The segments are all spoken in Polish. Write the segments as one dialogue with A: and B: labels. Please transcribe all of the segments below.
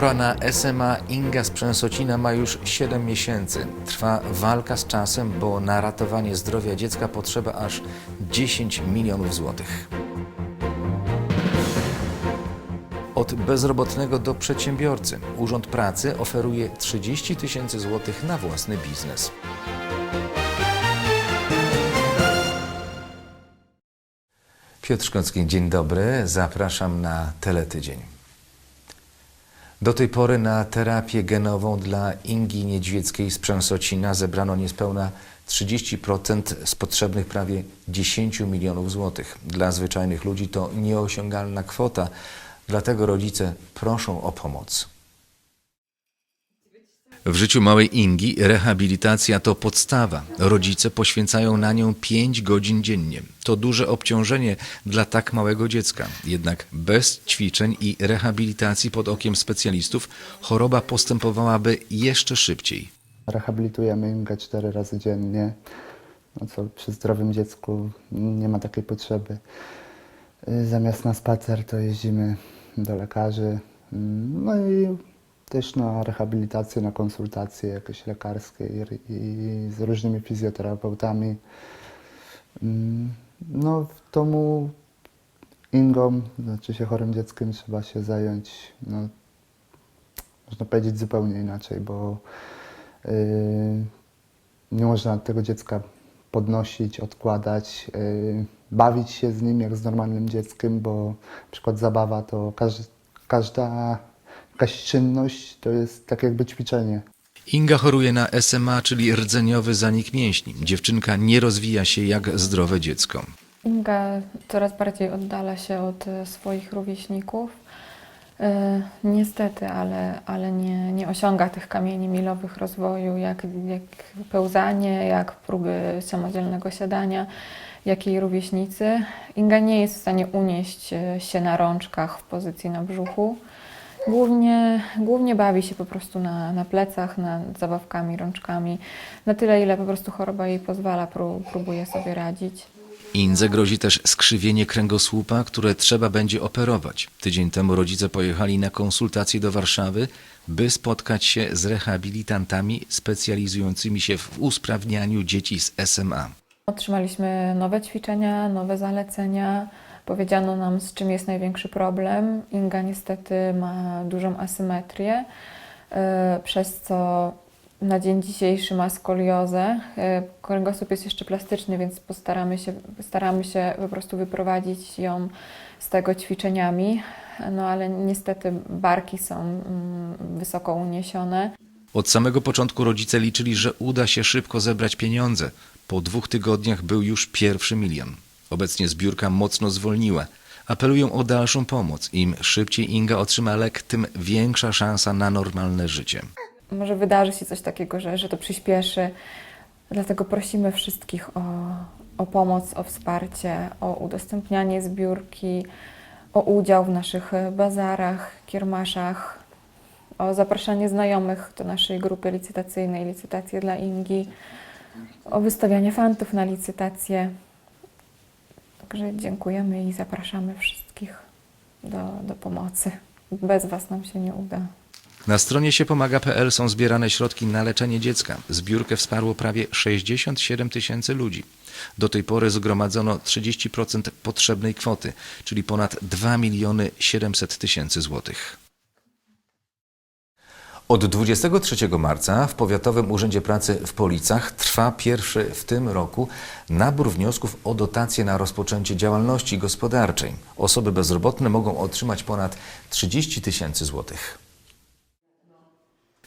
A: Chora na SMA Inga z Przęsocina ma już 7 miesięcy. Trwa walka z czasem, bo na ratowanie zdrowia dziecka potrzeba aż 10 milionów złotych. Od bezrobotnego do przedsiębiorcy Urząd Pracy oferuje 30 tysięcy złotych na własny biznes. Piotr Szkocki, dzień dobry. Zapraszam na Teletydzień. Do tej pory na terapię genową dla Ingi Niedźwieckiej z Przęsocina zebrano niespełna 30% z potrzebnych prawie 10 milionów złotych. Dla zwyczajnych ludzi to nieosiągalna kwota, dlatego rodzice proszą o pomoc. W życiu małej Ingi rehabilitacja to podstawa. Rodzice poświęcają na nią 5 godzin dziennie. To duże obciążenie dla tak małego dziecka. Jednak bez ćwiczeń i rehabilitacji pod okiem specjalistów choroba postępowałaby jeszcze szybciej.
B: Rehabilitujemy Ingę cztery razy dziennie, no co przy zdrowym dziecku nie ma takiej potrzeby. Y, Zamiast na spacer to jeździmy do lekarzy, mm, no i też na rehabilitację, na konsultacje jakieś lekarskie i, i z różnymi fizjoterapeutami. Mm, No w domu Ingą, znaczy się chorym dzieckiem trzeba się zająć, no, można powiedzieć zupełnie inaczej, bo Yy, nie można tego dziecka podnosić, odkładać, yy, bawić się z nim jak z normalnym dzieckiem, bo na przykład zabawa to każ, każda jakaś czynność to jest tak jakby ćwiczenie.
A: Inga choruje na SMA, czyli rdzeniowy zanik mięśni. Dziewczynka nie rozwija się jak zdrowe dziecko.
C: Inga coraz bardziej oddala się od e, swoich rówieśników. E, Niestety, ale, ale nie, nie osiąga tych kamieni milowych rozwoju, jak, jak pełzanie, jak próby samodzielnego siadania, jak jej rówieśnicy. Inga nie jest w stanie unieść e, się na rączkach w pozycji na brzuchu. Głównie, głównie bawi się po prostu na, na plecach, nad zabawkami, rączkami. Na tyle, ile po prostu choroba jej pozwala, pró- próbuje sobie radzić.
A: Indze grozi też skrzywienie kręgosłupa, które trzeba będzie operować. Tydzień temu rodzice pojechali na konsultacje do Warszawy, by spotkać się z rehabilitantami specjalizującymi się w usprawnianiu dzieci z SMA.
C: Otrzymaliśmy nowe ćwiczenia, nowe zalecenia. Powiedziano nam, z czym jest największy problem. Inga niestety ma dużą asymetrię, yy, przez co na dzień dzisiejszy ma skoliozę. Yy, Kręgosłup jest jeszcze plastyczny, więc postaramy się, staramy się po prostu wyprowadzić ją z tego ćwiczeniami. No ale niestety barki są mm, wysoko uniesione.
A: Od samego początku rodzice liczyli, że uda się szybko zebrać pieniądze. Po dwóch tygodniach był już pierwszy milion. Obecnie zbiórka mocno zwolniła. Apelują o dalszą pomoc. Im szybciej Inga otrzyma lek, tym większa szansa na normalne życie.
C: może wydarzy się coś takiego, że, że to przyspieszy. Dlatego prosimy wszystkich o, o pomoc, o wsparcie, o udostępnianie zbiórki, o udział w naszych e, bazarach, kiermaszach, o zapraszanie znajomych do naszej grupy licytacyjnej, licytacje dla Ingi, o wystawianie fantów na licytację. Także dziękujemy i zapraszamy wszystkich do, do pomocy. Bez Was nam się nie uda.
A: Na stronie siepomaga.pl są zbierane środki na leczenie dziecka. Zbiórkę wsparło prawie 67 tysięcy ludzi. Do tej pory zgromadzono 30% potrzebnej kwoty, czyli ponad 2 miliony 700 tysięcy złotych. Od 23 marca w Powiatowym Urzędzie Pracy w Policach trwa pierwszy w tym roku nabór wniosków o dotacje na rozpoczęcie działalności gospodarczej. Osoby bezrobotne mogą otrzymać ponad 30 tysięcy złotych.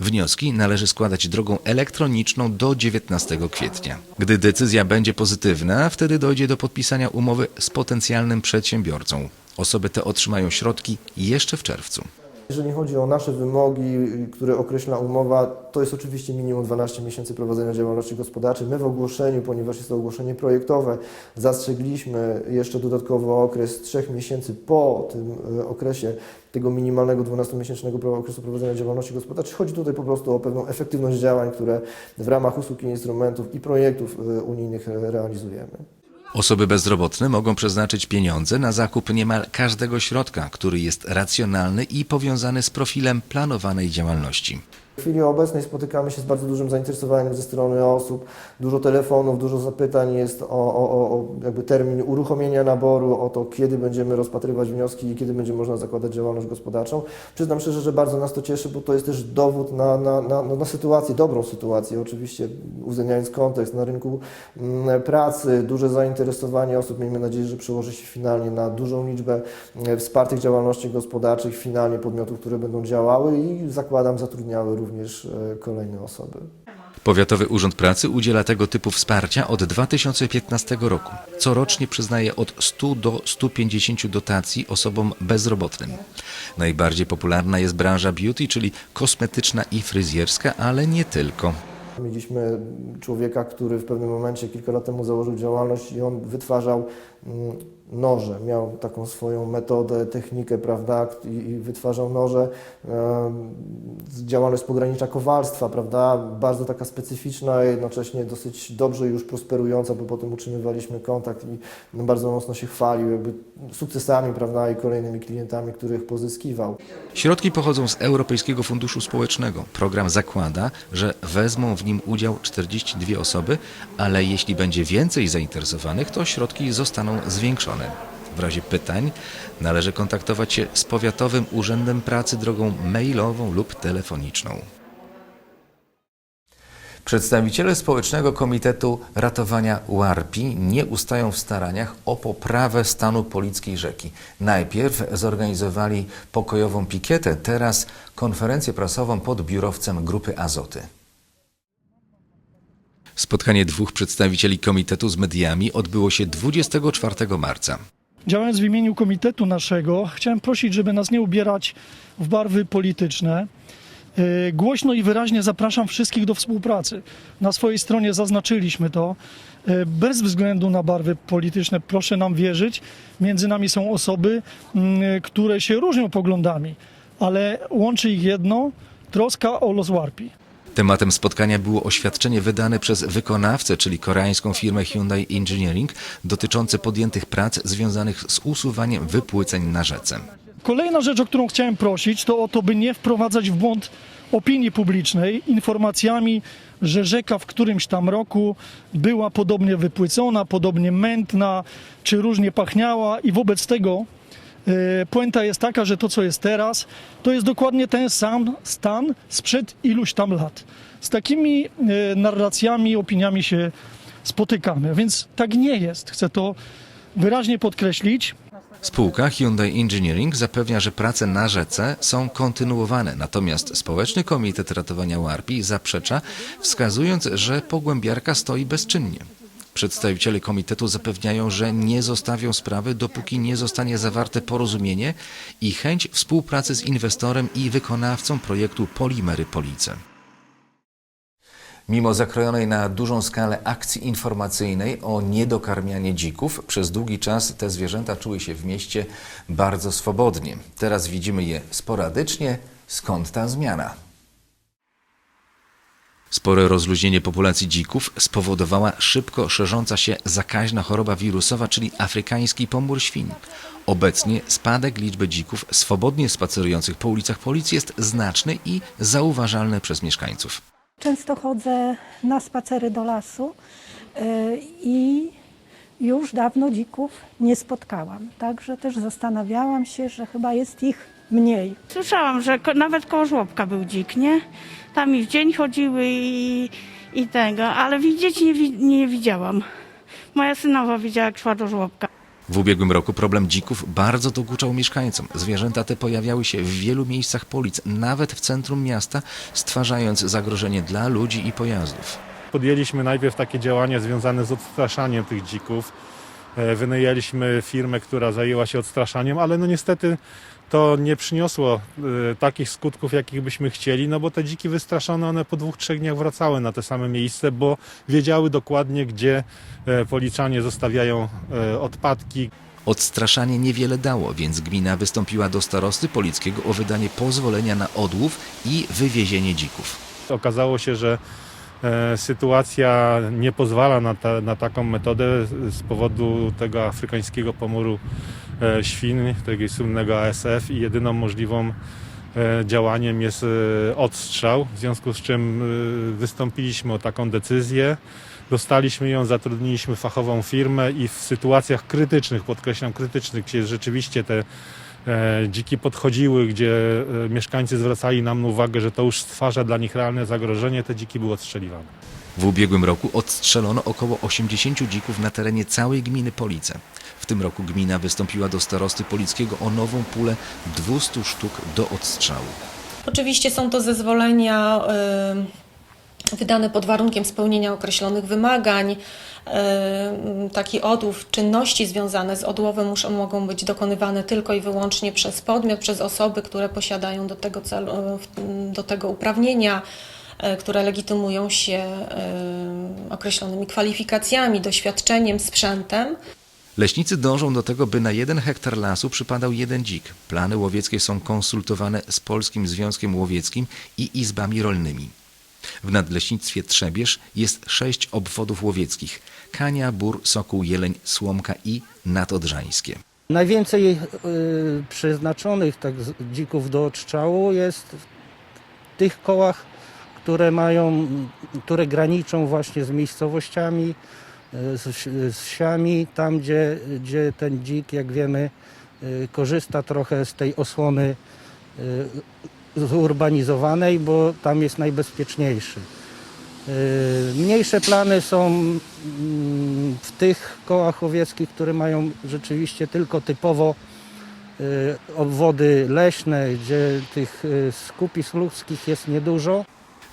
A: Wnioski należy składać drogą elektroniczną do 19 kwietnia. Gdy decyzja będzie pozytywna, wtedy dojdzie do podpisania umowy z potencjalnym przedsiębiorcą. Osoby te otrzymają środki jeszcze w czerwcu.
D: Jeżeli chodzi o nasze wymogi, które określa umowa, to jest oczywiście minimum 12 miesięcy prowadzenia działalności gospodarczej. My w ogłoszeniu, ponieważ jest to ogłoszenie projektowe, zastrzegliśmy jeszcze dodatkowo okres 3 miesięcy po tym e, okresie tego minimalnego 12-miesięcznego pro- okresu prowadzenia działalności gospodarczej. Chodzi tutaj po prostu o pewną efektywność działań, które w ramach usług i instrumentów i projektów e, unijnych e, realizujemy.
A: Osoby bezrobotne mogą przeznaczyć pieniądze na zakup niemal każdego środka, który jest racjonalny i powiązany z profilem planowanej działalności.
D: W chwili obecnej spotykamy się z bardzo dużym zainteresowaniem ze strony osób. Dużo telefonów, dużo zapytań jest o, o, o- jakby termin uruchomienia naboru, o to, kiedy będziemy rozpatrywać wnioski i kiedy będzie można zakładać działalność gospodarczą. Przyznam szczerze, że bardzo nas to cieszy, bo to jest też dowód na, na, na, na sytuację, dobrą sytuację, oczywiście uwzględniając kontekst na rynku mm, pracy, duże zainteresowanie osób. Miejmy nadzieję, że przełoży się finalnie na dużą liczbę e, wspartych działalności gospodarczych, finalnie podmiotów, które będą działały i zakładam zatrudniały również e, kolejne osoby.
A: Powiatowy Urząd Pracy udziela tego typu wsparcia od 2015 roku. Corocznie przyznaje od 100 do 150 dotacji osobom bezrobotnym. Najbardziej popularna jest branża beauty, czyli kosmetyczna i fryzjerska, ale nie tylko.
D: Mieliśmy człowieka, który w pewnym momencie kilka lat temu założył działalność i on wytwarzał mm, noże. Miał taką swoją metodę, technikę, prawda, i, i wytwarzał noże. Em, Działalność pogranicza kowalstwa, prawda, bardzo taka specyficzna, jednocześnie dosyć dobrze już prosperująca, bo potem utrzymywaliśmy kontakt i no, bardzo mocno się chwalił jakby sukcesami, prawda, i kolejnymi klientami, których pozyskiwał.
A: Środki pochodzą z Europejskiego Funduszu Społecznego. Program zakłada, że wezmą w nim udział 42 osoby, ale jeśli będzie więcej zainteresowanych, to środki zostaną zwiększone. W razie pytań należy kontaktować się z Powiatowym Urzędem Pracy drogą mailową lub telefoniczną. Przedstawiciele Społecznego Komitetu Ratowania Łarpi nie ustają w staraniach o poprawę stanu Polickiej Rzeki. Najpierw zorganizowali pokojową pikietę, teraz konferencję prasową pod biurowcem Grupy Azoty. Spotkanie dwóch przedstawicieli komitetu z mediami odbyło się 24 marca.
E: Działając w imieniu komitetu naszego, chciałem prosić, żeby nas nie ubierać w barwy polityczne. Yy, Głośno i wyraźnie zapraszam wszystkich do współpracy. Na swojej stronie zaznaczyliśmy to. Yy, Bez względu na barwy polityczne, proszę nam wierzyć, między nami są osoby, mm, które się różnią poglądami, ale łączy ich jedno troska o los Warpi.
A: Tematem spotkania było oświadczenie wydane przez wykonawcę, czyli koreańską firmę Hyundai Engineering, dotyczące podjętych prac związanych z usuwaniem wypłyceń na rzece.
E: Kolejna rzecz, o którą chciałem prosić, to o to, by nie wprowadzać w błąd opinii publicznej informacjami, że rzeka w którymś tam roku była podobnie wypłycona, podobnie mętna, czy różnie pachniała i wobec tego puenta jest taka, że to, co jest teraz, to jest dokładnie ten sam stan sprzed iluś tam lat. Z takimi e, narracjami, opiniami się spotykamy, więc tak nie jest. Chcę to wyraźnie podkreślić.
A: Spółka Hyundai Engineering zapewnia, że prace na rzece są kontynuowane, natomiast Społeczny Komitet Ratowania Łarpi zaprzecza, wskazując, że pogłębiarka stoi bezczynnie. Przedstawiciele komitetu zapewniają, że nie zostawią sprawy, dopóki nie zostanie zawarte porozumienie i chęć współpracy z inwestorem i wykonawcą projektu Polimery Police. Mimo zakrojonej na dużą skalę akcji informacyjnej o niedokarmianie dzików, przez długi czas te zwierzęta czuły się w mieście bardzo swobodnie. Teraz widzimy je sporadycznie. Skąd ta zmiana? Spore rozluźnienie populacji dzików spowodowała szybko szerząca się zakaźna choroba wirusowa, czyli afrykański pomór świń. Obecnie spadek liczby dzików swobodnie spacerujących po ulicach Policji jest znaczny i zauważalny przez mieszkańców.
F: Często chodzę na spacery do lasu y, i już dawno dzików nie spotkałam. Także też zastanawiałam się, że chyba jest ich mniej.
G: Słyszałam, że ko- nawet koło żłobka był dzik, nie? Tam i w dzień chodziły i, i tego, ale widzieć nie, wi- nie widziałam. Moja synowa widziała, jak szła do żłobka.
A: W ubiegłym roku problem dzików bardzo dokuczał mieszkańcom. Zwierzęta te pojawiały się w wielu miejscach Polic, nawet w centrum miasta, stwarzając zagrożenie dla ludzi i pojazdów.
H: Podjęliśmy najpierw takie działania związane z odstraszaniem tych dzików. E, Wynajęliśmy firmę, która zajęła się odstraszaniem, ale no niestety to nie przyniosło e, takich skutków, jakich byśmy chcieli, no bo te dziki wystraszone, one po dwóch, trzech dniach wracały na te same miejsce, bo wiedziały dokładnie, gdzie e, policzanie zostawiają odpadki,
A: Odstraszanie niewiele dało, więc gmina wystąpiła do starosty polickiego o wydanie pozwolenia na odłów i wywiezienie dzików.
H: Okazało się, że Sytuacja nie pozwala na, ta, na taką metodę z- powodu tego afrykańskiego pomoru e, świn, tego słynnego ASF i jedyną możliwą e, działaniem jest e, odstrzał, w związku z czym e, wystąpiliśmy o taką decyzję. Dostaliśmy ją, zatrudniliśmy fachową firmę i w sytuacjach krytycznych, podkreślam krytycznych, gdzie rzeczywiście te e, dziki podchodziły, gdzie e, mieszkańcy zwracali nam uwagę, że to już stwarza dla nich realne zagrożenie, te dziki były odstrzeliwane.
A: W ubiegłym roku odstrzelono około 80 dzików na terenie całej gminy Police. W tym roku gmina wystąpiła do starosty polickiego o nową pulę 200 sztuk do odstrzału.
I: Oczywiście są to zezwolenia y, wydane pod warunkiem spełnienia określonych wymagań. Y, Taki odłów, czynności związane z odłowem muszą, mogą być dokonywane tylko i wyłącznie przez podmiot, przez osoby, które posiadają do tego, celu, w- do tego uprawnienia, y, które legitymują się określonymi kwalifikacjami, doświadczeniem, sprzętem.
A: Leśnicy dążą do tego, by na jeden hektar lasu przypadał jeden dzik. Plany łowieckie są konsultowane z Polskim Związkiem Łowieckim i izbami rolnymi. W Nadleśnictwie Trzebież jest sześć obwodów łowieckich. Kania, Bór, Sokół, Jeleń, Słomka i Nadodrzańskie.
J: Najwięcej y, przeznaczonych tak dzików do odstrzału jest w tych kołach, które mają, które graniczą właśnie z miejscowościami, y, z, z wsiami, tam gdzie, gdzie ten dzik, jak wiemy, y, korzysta trochę z tej osłony y, zurbanizowanej, bo tam jest najbezpieczniejszy. Y, Mniejsze plany są mm, w tych kołach łowieckich, które mają rzeczywiście tylko typowo y, obwody leśne, gdzie tych y, skupisk ludzkich jest niedużo.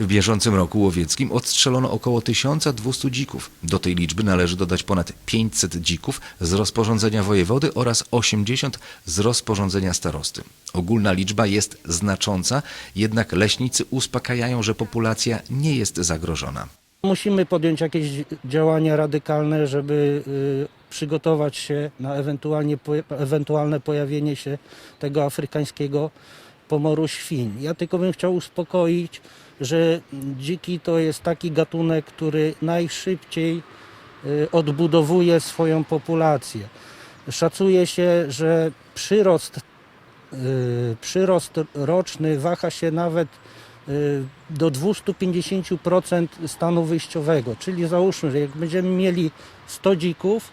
A: W bieżącym roku łowieckim odstrzelono około 1200 dzików. Do tej liczby należy dodać ponad 500 dzików z rozporządzenia wojewody oraz 80 z rozporządzenia starosty. Ogólna liczba jest znacząca, jednak leśnicy uspokajają, że populacja nie jest zagrożona.
J: Musimy podjąć jakieś działania radykalne, żeby y, przygotować się na ewentualnie, ewentualne pojawienie się tego afrykańskiego pomoru świń. Ja tylko bym chciał uspokoić, że dziki to jest taki gatunek, który najszybciej y, odbudowuje swoją populację. Szacuje się, że przyrost, y, przyrost roczny waha się nawet y, do 250% stanu wyjściowego. Czyli załóżmy, że jak będziemy mieli 100 dzików,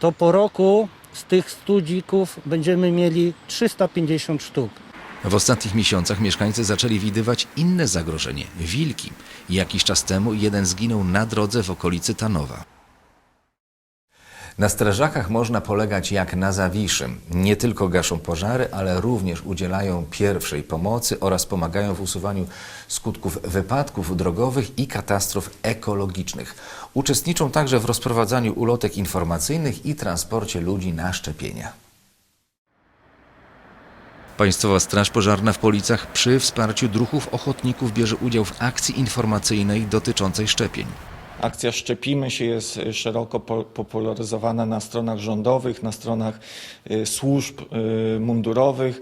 J: to po roku z tych 100 dzików będziemy mieli 350 sztuk.
A: W ostatnich miesiącach mieszkańcy zaczęli widywać inne zagrożenie wilki. Jakiś czas temu jeden zginął na drodze w okolicy Tanowa. Na strażakach można polegać jak na Zawiszy. Nie tylko gaszą pożary, ale również udzielają pierwszej pomocy oraz pomagają w usuwaniu skutków wypadków drogowych i katastrof ekologicznych. Uczestniczą także w rozprowadzaniu ulotek informacyjnych i transporcie ludzi na szczepienia. Państwowa Straż Pożarna w Policach przy wsparciu druhów ochotników bierze udział w akcji informacyjnej dotyczącej szczepień.
K: Akcja Szczepimy się jest y, szeroko po- popularyzowana na stronach rządowych, na stronach y, służb y, mundurowych.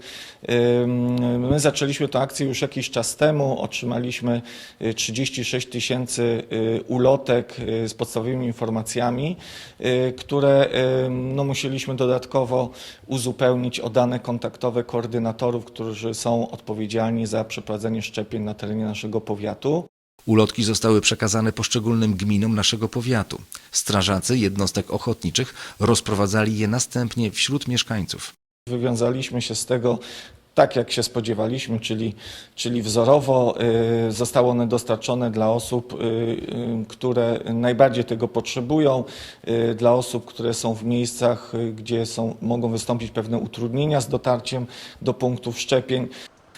K: My zaczęliśmy tę akcję już jakiś czas temu. Otrzymaliśmy y, 36 tysięcy ulotek z podstawowymi informacjami, które no, musieliśmy dodatkowo uzupełnić o dane kontaktowe koordynatorów, którzy są odpowiedzialni za przeprowadzenie szczepień na terenie naszego powiatu.
A: Ulotki zostały przekazane poszczególnym gminom naszego powiatu. Strażacy jednostek ochotniczych rozprowadzali je następnie wśród mieszkańców.
K: Wywiązaliśmy się z tego tak, jak się spodziewaliśmy, czyli, czyli wzorowo y, zostały one dostarczone dla osób, y, y, które najbardziej tego potrzebują, dla osób, które są w miejscach, gdzie są, mogą wystąpić pewne utrudnienia z dotarciem do punktów szczepień.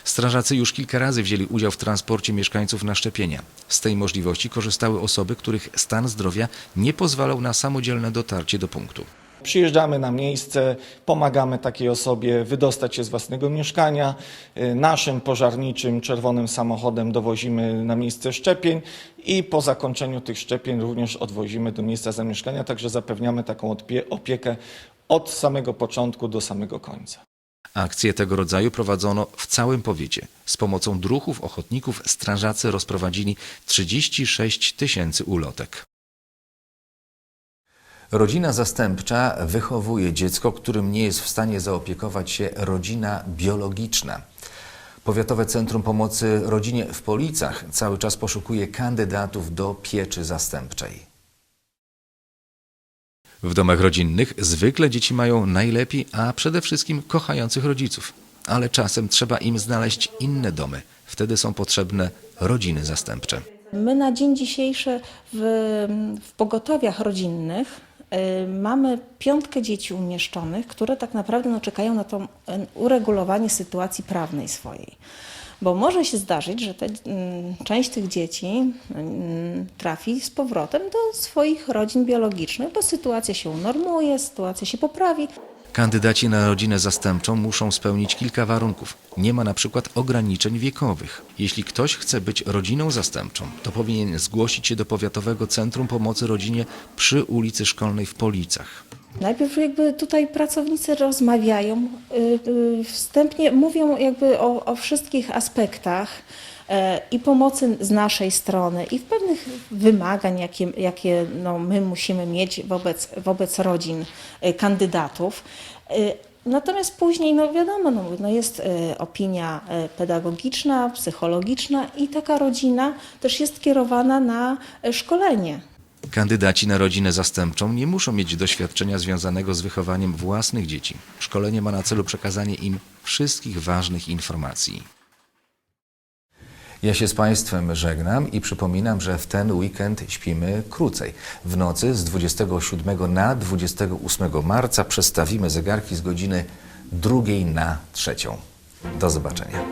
A: Strażacy już kilka razy wzięli udział w transporcie mieszkańców na szczepienia. Z tej możliwości korzystały osoby, których stan zdrowia nie pozwalał na samodzielne dotarcie do punktu.
K: Przyjeżdżamy na miejsce, pomagamy takiej osobie wydostać się z własnego mieszkania. Y, Naszym pożarniczym czerwonym samochodem dowozimy na miejsce szczepień i po zakończeniu tych szczepień również odwozimy do miejsca zamieszkania, także zapewniamy taką opiekę od samego początku do samego końca.
A: Akcje tego rodzaju prowadzono w całym powiecie. Z pomocą druhów, ochotników, strażacy rozprowadzili 36 tysięcy ulotek. Rodzina zastępcza wychowuje dziecko, którym nie jest w stanie zaopiekować się rodzina biologiczna. Powiatowe Centrum Pomocy Rodzinie w Policach cały czas poszukuje kandydatów do pieczy zastępczej. W domach rodzinnych zwykle dzieci mają najlepiej, a przede wszystkim kochających rodziców. Ale czasem trzeba im znaleźć inne domy. Wtedy są potrzebne rodziny zastępcze.
L: My na dzień dzisiejszy w, w pogotowiach rodzinnych y, mamy piątkę dzieci umieszczonych, które tak naprawdę no, czekają na to y, uregulowanie sytuacji prawnej swojej. Bo może się zdarzyć, że te, y, część tych dzieci y, trafi z powrotem do swoich rodzin biologicznych, bo sytuacja się unormuje, sytuacja się poprawi.
A: Kandydaci na rodzinę zastępczą muszą spełnić kilka warunków. Nie ma na przykład ograniczeń wiekowych. Jeśli ktoś chce być rodziną zastępczą, to powinien zgłosić się do Powiatowego Centrum Pomocy Rodzinie przy ulicy Szkolnej w Policach.
L: Najpierw jakby tutaj pracownicy rozmawiają, y, y, wstępnie mówią jakby o, o wszystkich aspektach e, i pomocy z naszej strony i w pewnych wymagań, jakie, jakie no, my musimy mieć wobec, wobec rodzin e, kandydatów. E, Natomiast później, no wiadomo, no, no jest opinia pedagogiczna, psychologiczna i taka rodzina też jest kierowana na szkolenie.
A: Kandydaci na rodzinę zastępczą nie muszą mieć doświadczenia związanego z wychowaniem własnych dzieci. Szkolenie ma na celu przekazanie im wszystkich ważnych informacji. Ja się z Państwem żegnam i przypominam, że w ten weekend śpimy krócej. W nocy z 27 na 28 marca przestawimy zegarki z godziny drugiej na trzecią. Do zobaczenia.